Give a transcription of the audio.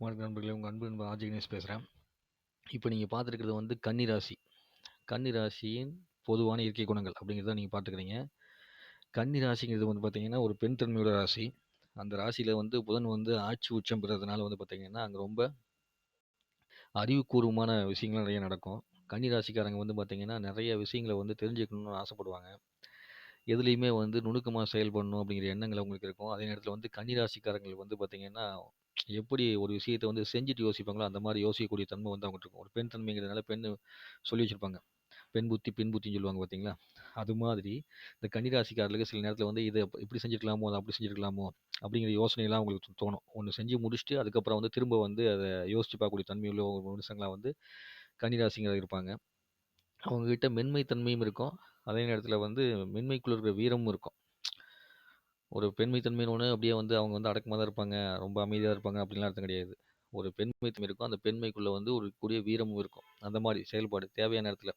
வணக்கம் நண்பர்களே உங்கள் அன்பு நண்பர் ஆர்ஜி கணேஷ் பேசுகிறேன் இப்போ நீங்கள் பார்த்துருக்கிறது வந்து கன்னிராசி ராசி. ராசியின் பொதுவான இயற்கை குணங்கள் அப்படிங்கிறத நீங்கள் பார்த்துக்கிறீங்க. கன்னி ராசிங்கிறது வந்து பார்த்திங்கன்னா ஒரு பெண் தன்மையோட ராசி. அந்த ராசியில் வந்து புதன் வந்து ஆட்சி உச்சம் பெறதுனால வந்து பார்த்திங்கன்னா அங்கே ரொம்ப அறிவுபூர்வமான விஷயங்கள் நிறைய நடக்கும். கன்னிராசிக்காரங்க வந்து பார்த்திங்கன்னா நிறைய விஷயங்களை வந்து தெரிஞ்சுக்கணும்னு ஆசைப்படுவாங்க. எதுலேயுமே வந்து நுணுக்கமாக செயல்படணும் அப்படிங்கிற எண்ணங்கள் அவங்களுக்கு இருக்கும். அதே நேரத்தில் வந்து கன்னிராசிக்காரங்களுக்கு வந்து பார்த்திங்கன்னா எப்படி ஒரு விஷயத்த வந்து செஞ்சுட்டு யோசிப்பாங்களோ அந்த மாதிரி யோசிக்கக்கூடிய தன்மை வந்து அவங்ககிட்ட இருக்கும். ஒரு பெண் தன்மைங்கிறதுனால பெண் சொல்லி வச்சுருப்பாங்க. பெண் புத்தி பெண் புத்தின்னு சொல்லுவாங்க பார்த்தீங்களா? அது மாதிரி இந்த கன்னிராசிக்காரர்களுக்கு சில நேரத்தில் வந்து இதை இப்படி செஞ்சுருக்கலாமோ அதை அப்படி செஞ்சுருக்கலாமோ அப்படிங்கிற யோசனைலாம் அவங்களுக்கு தோணும். ஒன்று செஞ்சு முடிச்சுட்டு அதுக்கப்புறம் வந்து திரும்ப வந்து அதை யோசிச்சு பார்க்கக்கூடிய தன்மையுள்ள ஒரு மனுஷங்களாக வந்து கன்னிராசிங்கிறது இருப்பாங்க. அவங்கக்கிட்ட மென்மை தன்மையும் இருக்கும். அதே நேரத்தில் வந்து மென்மைக்குள்ள இருக்கிற வீரமும் இருக்கும். ஒரு பெண்மைத்தன்மைன்னு ஒன்று அப்படியே வந்து அவங்க வந்து அடக்கமாக தான் இருப்பாங்க. ரொம்ப அமைதியாக இருப்பாங்க அப்படின்லாம் அர்த்தம் கிடையாது. ஒரு பெண்மைத்தன்மை இருக்கும். அந்த பெண்மைக்குள்ளே வந்து ஒரு கூடிய வீரமும் இருக்கும். அந்த மாதிரி செயல்பாடு தேவையான இடத்துல